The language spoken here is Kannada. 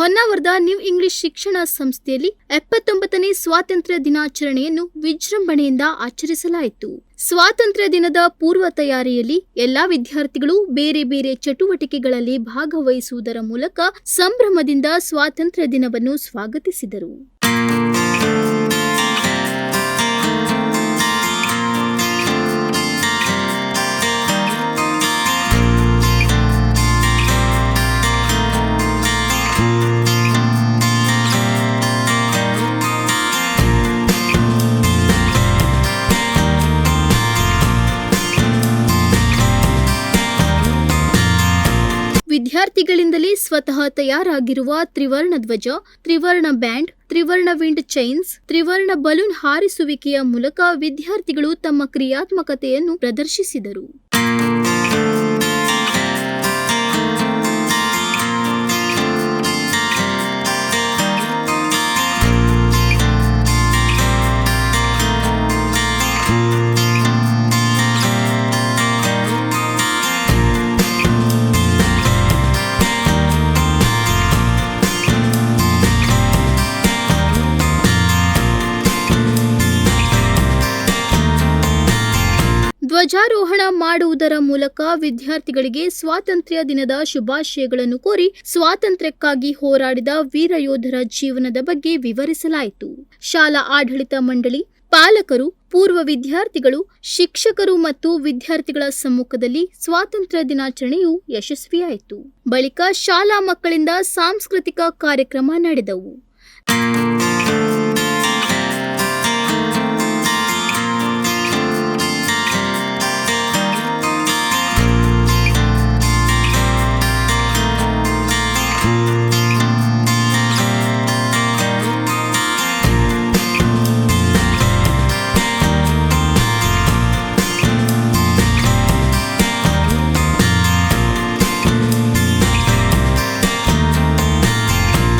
ಹೊನ್ನಾವರದ ನ್ಯೂ ಇಂಗ್ಲಿಷ್ ಶಿಕ್ಷಣ ಸಂಸ್ಥೆಯಲ್ಲಿ ಎಪ್ಪತ್ತೊಂಬತ್ತನೇ ಸ್ವಾತಂತ್ರ್ಯ ದಿನಾಚರಣೆಯನ್ನು ವಿಜೃಂಭಣೆಯಿಂದ ಆಚರಿಸಲಾಯಿತು. ಸ್ವಾತಂತ್ರ್ಯ ದಿನದ ಪೂರ್ವ ತಯಾರಿಯಲ್ಲಿ ಎಲ್ಲಾ ವಿದ್ಯಾರ್ಥಿಗಳು ಬೇರೆ ಬೇರೆ ಚಟುವಟಿಕೆಗಳಲ್ಲಿ ಭಾಗವಹಿಸುವುದರ ಮೂಲಕ ಸಂಭ್ರಮದಿಂದ ಸ್ವಾತಂತ್ರ್ಯ ದಿನವನ್ನು ಸ್ವಾಗತಿಸಿದರು. ವಿದ್ಯಾರ್ಥಿಗಳಿಂದಲೇ ಸ್ವತಃ ತಯಾರಾಗಿರುವ ತ್ರಿವರ್ಣ ಧ್ವಜ, ತ್ರಿವರ್ಣ ಬ್ಯಾಂಡ್, ತ್ರಿವರ್ಣ ವಿಂಡ್ ಚೈನ್ಸ್, ತ್ರಿವರ್ಣ ಬಲೂನ್ ಹಾರಿಸುವಿಕೆಯ ಮೂಲಕ ವಿದ್ಯಾರ್ಥಿಗಳು ತಮ್ಮ ಕ್ರಿಯಾತ್ಮಕತೆಯನ್ನು ಪ್ರದರ್ಶಿಸಿದರು. ಧ್ವಜಾರೋಹಣ ಮಾಡುವುದರ ಮೂಲಕ ವಿದ್ಯಾರ್ಥಿಗಳಿಗೆ ಸ್ವಾತಂತ್ರ್ಯ ದಿನದ ಶುಭಾಶಯಗಳನ್ನು ಕೋರಿ ಸ್ವಾತಂತ್ರ್ಯಕ್ಕಾಗಿ ಹೋರಾಡಿದ ವೀರ ಯೋಧರ ಜೀವನದ ಬಗ್ಗೆ ವಿವರಿಸಲಾಯಿತು. ಶಾಲಾ ಆಡಳಿತ ಮಂಡಳಿ, ಪಾಲಕರು, ಪೂರ್ವ ವಿದ್ಯಾರ್ಥಿಗಳು, ಶಿಕ್ಷಕರು ಮತ್ತು ವಿದ್ಯಾರ್ಥಿಗಳ ಸಮ್ಮುಖದಲ್ಲಿ ಸ್ವಾತಂತ್ರ್ಯ ದಿನಾಚರಣೆಯು ಯಶಸ್ವಿಯಾಯಿತು. ಬಳಿಕ ಶಾಲಾ ಮಕ್ಕಳಿಂದ ಸಾಂಸ್ಕೃತಿಕ ಕಾರ್ಯಕ್ರಮ ನಡೆದವು.